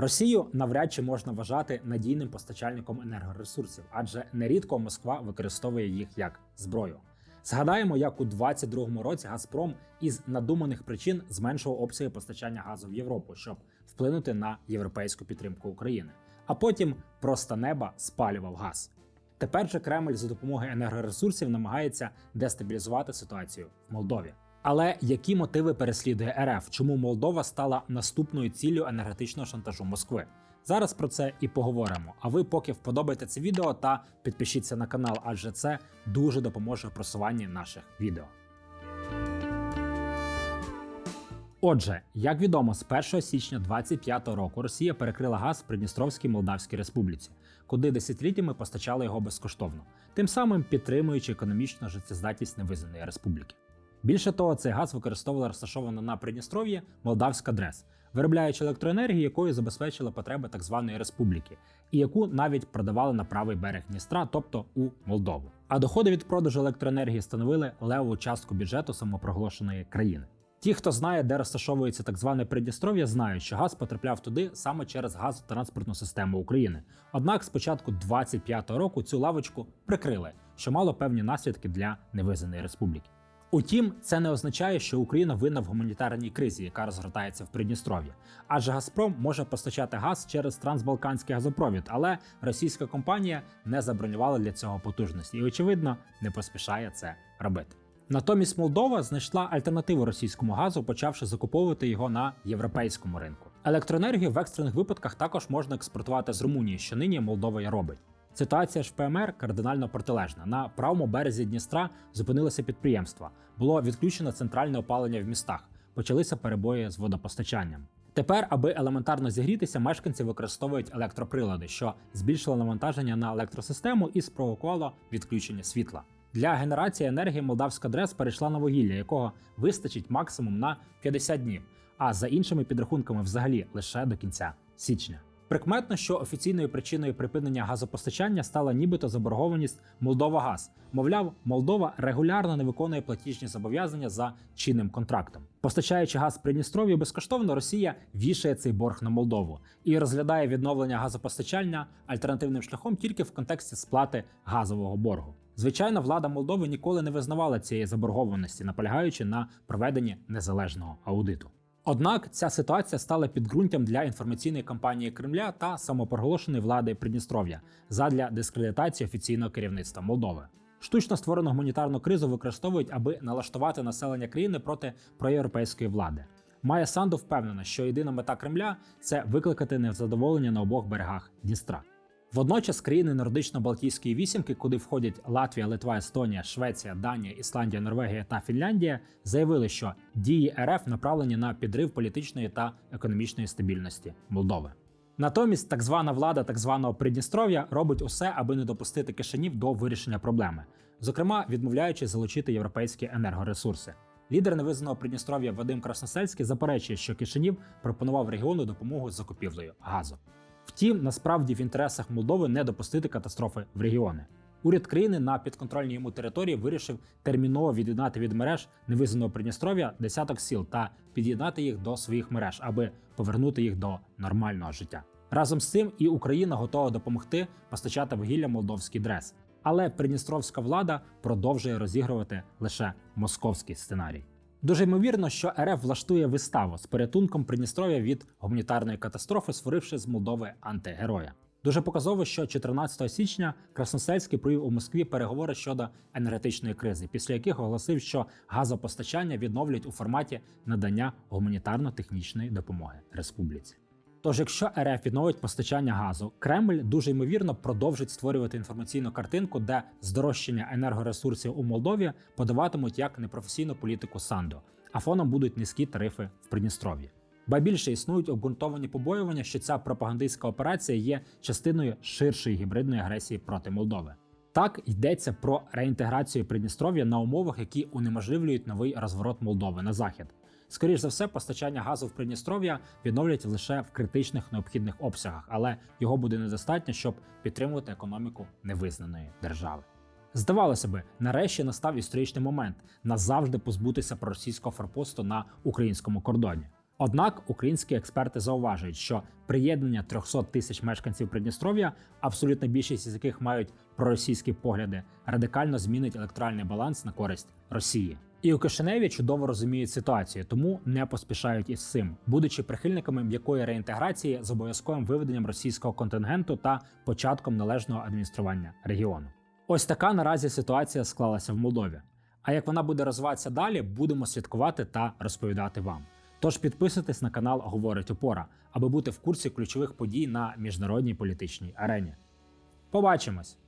Росію навряд чи можна вважати надійним постачальником енергоресурсів, адже нерідко Москва використовує їх як зброю. Згадаємо, як у 2022 році Газпром із надуманих причин зменшував обсяги постачання газу в Європу, щоб вплинути на європейську підтримку України, а потім просто неба спалював газ. Тепер же Кремль за допомогою енергоресурсів намагається дестабілізувати ситуацію в Молдові. Але які мотиви переслідує РФ? Чому Молдова стала наступною ціллю енергетичного шантажу Москви? Зараз про це і поговоримо. А ви поки вподобайте це відео та підпишіться на канал, адже це дуже допоможе в просуванні наших відео. Отже, як відомо, з 1 січня 2025 року Росія перекрила газ в Придністровській Молдавській Республіці, куди десятиліттями постачали його безкоштовно, тим самим підтримуючи економічну життєздатність невизнаної республіки. Більше того, цей газ використовувала розташована на Придністров'ї Молдавська ДРЕС, виробляючи електроенергію, якою забезпечила потреби так званої республіки, і яку навіть продавали на правий берег Дністра, тобто у Молдову. А доходи від продажу електроенергії становили левову частку бюджету самопроголошеної країни. Ті, хто знає, де розташовується так зване Придністров'я, знають, що газ потрапляв туди саме через газотранспортну систему України. Однак з початку 25-го року цю лавочку прикрили, що мало певні наслідки для невизнаної республіки. Утім, це не означає, що Україна винна в гуманітарній кризі, яка розгортається в Придністров'ї. Адже Газпром може постачати газ через трансбалканський газопровід, але російська компанія не забронювала для цього потужності і, очевидно, не поспішає це робити. Натомість Молдова знайшла альтернативу російському газу, почавши закуповувати його на європейському ринку. Електроенергію в екстрених випадках також можна експортувати з Румунії, що нині Молдова й робить. Ситуація ж в ПМР кардинально протилежна. На правому березі Дністра зупинилося підприємства. Було відключено центральне опалення в містах. Почалися перебої з водопостачанням. Тепер, аби елементарно зігрітися, мешканці використовують електроприлади, що збільшило навантаження на електросистему і спровокувало відключення світла. Для генерації енергії молдавська ДРЕС перейшла на вугілля, якого вистачить максимум на 50 днів, а за іншими підрахунками взагалі лише до кінця січня. Прикметно, що офіційною причиною припинення газопостачання стала нібито заборгованість Молдова Газ. Мовляв, Молдова регулярно не виконує платіжні зобов'язання за чинним контрактом. Постачаючи газ Придністров'ю безкоштовно, Росія вішає цей борг на Молдову і розглядає відновлення газопостачання альтернативним шляхом тільки в контексті сплати газового боргу. Звичайно, влада Молдови ніколи не визнавала цієї заборгованості, наполягаючи на проведенні незалежного аудиту. Однак ця ситуація стала підґрунтям для інформаційної кампанії Кремля та самопроголошеної влади Придністров'я задля дискредитації офіційного керівництва Молдови. Штучно створену гуманітарну кризу використовують, аби налаштувати населення країни проти проєвропейської влади. Майя Санду впевнена, що єдина мета Кремля це викликати невзадоволення на обох берегах Дністра. Водночас країни Нордично-Балтійської вісімки, куди входять Латвія, Литва, Естонія, Швеція, Данія, Ісландія, Норвегія та Фінляндія, заявили, що дії РФ направлені на підрив політичної та економічної стабільності Молдови. Натомість так звана влада так званого Придністров'я робить усе, аби не допустити кишенів до вирішення проблеми, зокрема відмовляючись залучити європейські енергоресурси. Лідер невизнаного Придністров'я Вадим Красносельський заперечує, що Кишинів пропонував регіону допомогу з закупівлею газу. Втім, насправді в інтересах Молдови не допустити катастрофи в регіони. Уряд країни на підконтрольній йому території вирішив терміново від'єднати від мереж невизнаного Придністров'я десяток сіл та під'єднати їх до своїх мереж, аби повернути їх до нормального життя. Разом з цим і Україна готова допомогти постачати вугілля молдовський дрес. Але придністровська влада продовжує розігрувати лише московський сценарій. Дуже ймовірно, що РФ влаштує виставу з порятунком Придністров'я від гуманітарної катастрофи, створивши з Молдови антигероя. Дуже показово, що 14 січня Красносельський провів у Москві переговори щодо енергетичної кризи, після яких оголосив, що газопостачання відновлять у форматі надання гуманітарно-технічної допомоги республіці. Тож, якщо РФ відновить постачання газу, Кремль дуже ймовірно продовжить створювати інформаційну картинку, де здорожчання енергоресурсів у Молдові подаватимуть як непрофесійну політику Санду, а фоном будуть низькі тарифи в Придністров'ї. Ба більше існують обґрунтовані побоювання, що ця пропагандистська операція є частиною ширшої гібридної агресії проти Молдови. Так йдеться про реінтеграцію Придністров'я на умовах, які унеможливлюють новий розворот Молдови на захід. Скоріше за все, постачання газу в Придністров'я відновлять лише в критичних необхідних обсягах, але його буде недостатньо, щоб підтримувати економіку невизнаної держави. Здавалося би, нарешті настав історичний момент назавжди позбутися проросійського форпосту на українському кордоні. Однак українські експерти зауважують, що приєднання 300 тисяч мешканців Придністров'я, абсолютна більшість із яких мають проросійські погляди, радикально змінить електоральний баланс на користь Росії. І у Кишиневі чудово розуміють ситуацію, тому не поспішають із цим, будучи прихильниками м'якої реінтеграції з обов'язковим виведенням російського контингенту та початком належного адміністрування регіону. Ось така наразі ситуація склалася в Молдові. А як вона буде розвиватися далі, будемо слідкувати та розповідати вам. Тож підписуйтесь на канал Говорить Опора, аби бути в курсі ключових подій на міжнародній політичній арені. Побачимось!